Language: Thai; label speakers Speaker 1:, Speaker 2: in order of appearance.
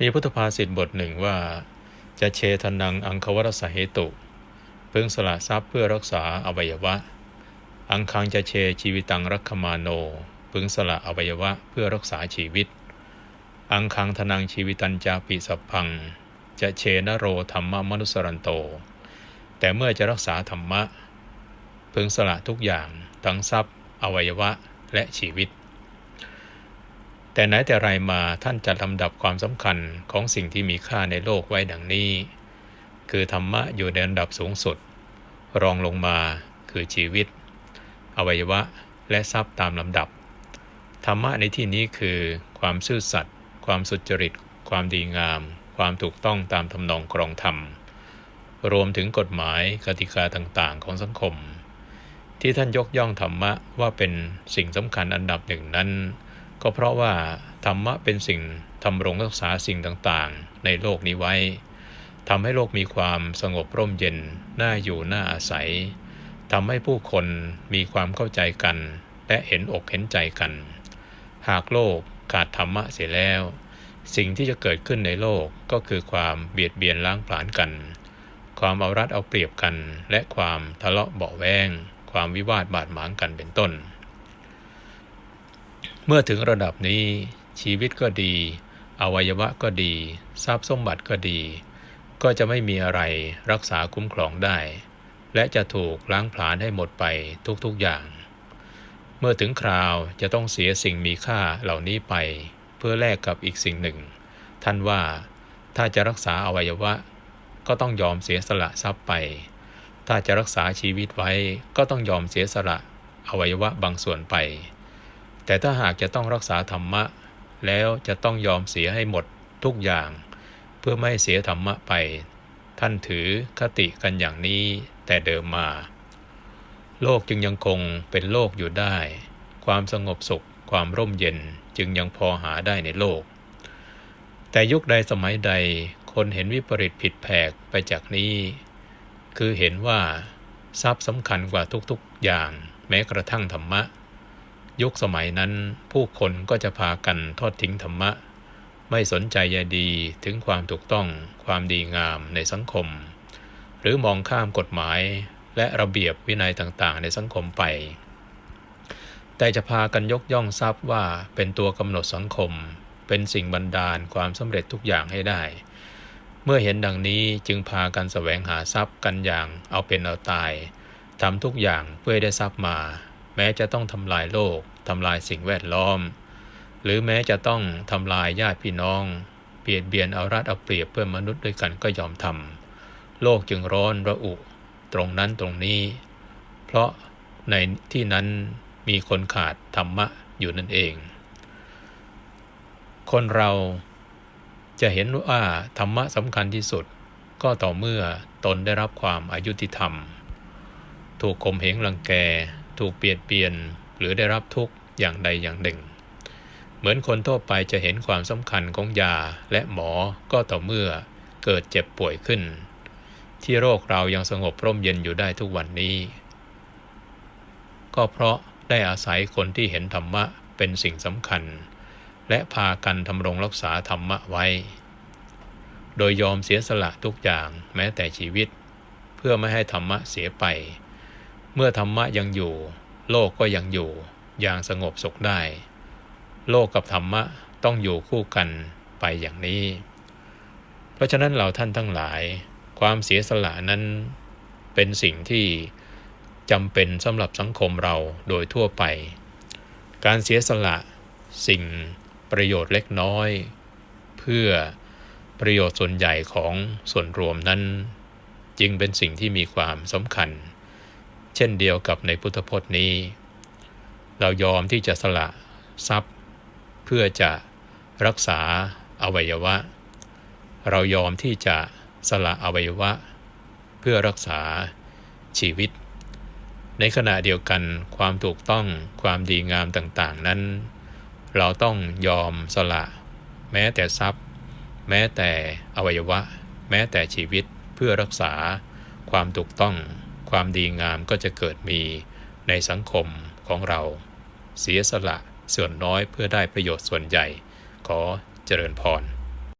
Speaker 1: มีพุทธภาษิตบทหนึ่งว่า จะเชทนังอังควรสเหตุพึงสละทรัพย์เพื่อรักษาอวัยวะ อังคังจะเชชีวิตังรักขมาโนพึงสละอวัยวะเพื่อรักษาชีวิต อังคังทนังชีวิตันจาปิสัพพัง จะเชนโรธรรมมนุสรันโต แต่เมื่อจะรักษาธรรมะพึงสละทุกอย่างทั้งทรัพย์ อวัยวะและชีวิต แต่ไหนแต่ไรมาท่านจัดลำดับความสำคัญของสิ่งที่มีค่าในโลกไว้ดังนี้ คือธรรมะอยู่ในอันดับสูงสุด รองลงมาคือชีวิต อวัยวะและทรัพย์ตามลำดับ ธรรมะในที่นี้คือความซื่อสัตย์ความสุจริต ความดีงาม ความถูกต้องตามทำนองครองธรรม รวมถึงกฎหมายกติกาต่างๆ ของสังคม ที่ท่านยกย่องธรรมะว่าเป็นสิ่งสำคัญอันดับหนึ่งนั้น ก็เพราะว่าธรรมะเป็นสิ่งทำรงรักษาสิ่งต่างๆ ในโลกนี้ไว้ทำให้โลกมีความสงบร่มเย็น น่าอยู่น่าอาศัยทำให้ผู้คนมีความเข้าใจกัน และเห็นอกเห็นใจกัน หากโลกขาดธรรมะเสียแล้ว สิ่งที่จะเกิดขึ้นในโลกก็คือความเบียดเบียนล้างผลาญกัน ความเอารัดเอาเปรียบกัน และความทะเลาะเบาแวง ความวิวาทบาดหมางกันเป็นต้น มื่อถึงระดับนี้ชีวิตก็ดี อวัยวะก็ดี ทรัพย์สมบัติก็ดี ก็จะไม่มีอะไรรักษาคุ้มครองได้ และจะถูกล้างผลาญให้หมดไปทุกๆอย่าง เมื่อถึงคราวจะต้องเสียสิ่งมีค่าเหล่านี้ไป เพื่อแลกกับอีกสิ่งหนึ่ง ท่านว่าถ้าจะรักษาอวัยวะ ก็ต้องยอมเสียสละทรัพย์ไป ถ้าจะรักษาชีวิตไว้ก็ต้องยอมเสียสละอวัยวะบางส่วนไป แต่ถ้าหากจะต้องรักษาธรรมะ แล้วจะต้องยอมเสียให้หมดทุกอย่าง เพื่อไม่เสียธรรมะไป ท่านถือคติกันอย่างนี้แต่เดิมมา โลกจึงยังคงเป็นโลกอยู่ได้ ความสงบสุข ความร่มเย็นจึงยังพอหาได้ในโลก แต่ยุคใดสมัยใดคนเห็นวิปริตผิดแผกไปจากนี้ คือเห็นว่าทรัพย์สำคัญกว่าทุกๆอย่าง แม้กระทั่งธรรมะ ยุคสมัยนั้นผู้คนก็จะพากันทอดทิ้งธรรมะ ไม่สนใจใยดีถึงความถูกต้องความดีงามในสังคม หรือมองข้ามกฎหมายและระเบียบวินัยต่างๆ ในสังคมไป แต่จะพากันยกย่องทรัพย์ว่าเป็นตัวกำหนดสังคม เป็นสิ่งบันดาลความสำเร็จทุกอย่างให้ได้ เมื่อเห็นดังนี้จึงพากันแสวงหาทรัพย์กันอย่างเอาเป็นเอาตายทำทุกอย่างเพื่อได้ทรัพย์มา แม้จะต้องทำลายโลกทำลายสิ่งแวดล้อม หรือแม้จะต้องทำลายญาติพี่น้องเปลี่ยนเบียนเอารัดเอาเปรียบเพื่อนมนุษย์ด้วยกันก็ยอมทำโลกจึงร้อนระอุ ตรงนั้นตรงนี้ เพราะในที่นั้นมีคนขาดธรรมะอยู่นั่นเอง คนเราจะเห็นว่าธรรมะสำคัญที่สุด ก็ต่อเมื่อตนได้รับความอายุติธรรม ถูกข่มเหงรังแก ถูกเปลี่ยดเบียนหรือได้รับทุกข์อย่างใดอย่างหนึ่ง เหมือนคนทั่วไปจะเห็นความสำคัญของยาและหมอก็ต่อเมื่อเกิดเจ็บป่วยขึ้น ที่โรคเรายังสงบร่มเย็นอยู่ได้ทุกวันนี้ ก็เพราะได้อาศัยคนที่เห็นธรรมะเป็นสิ่งสำคัญ และพากันทำรงรักษาธรรมะไว้ โดยยอมเสียสละทุกอย่างแม้แต่ชีวิต เพื่อไม่ให้ธรรมะเสียไป เมื่อธรรมะยังอยู่ โลกก็ยังอยู่ อย่างสงบสุขได้ โลกกับธรรมะต้องอยู่คู่กันไปอย่างนี้ เพราะฉะนั้นเราท่านทั้งหลาย ความเสียสละนั้นเป็นสิ่งที่จำเป็นสำหรับสังคมเราโดยทั่วไป การเสียสละสิ่งประโยชน์เล็กน้อย เพื่อประโยชน์ส่วนใหญ่ของส่วนรวมนั้น จึงเป็นสิ่งที่มีความสำคัญ เช่นเดียวกับในพุทธพจน์นี้ เรายอมที่จะสละทรัพย์ เพื่อจะรักษาอวัยวะ เรายอมที่จะสละอวัยวะ เพื่อรักษาชีวิต ในขณะเดียวกันความถูกต้องความดีงามต่างๆ นั้น เราต้องยอมสละ แม้แต่ทรัพย์ แม้แต่อวัยวะ แม้แต่ชีวิตเพื่อรักษาความถูกต้อง ความดีงามก็จะเกิดมีในสังคมของเรา เสียสละส่วนน้อยเพื่อได้ประโยชน์ส่วนใหญ่ ขอเจริญพร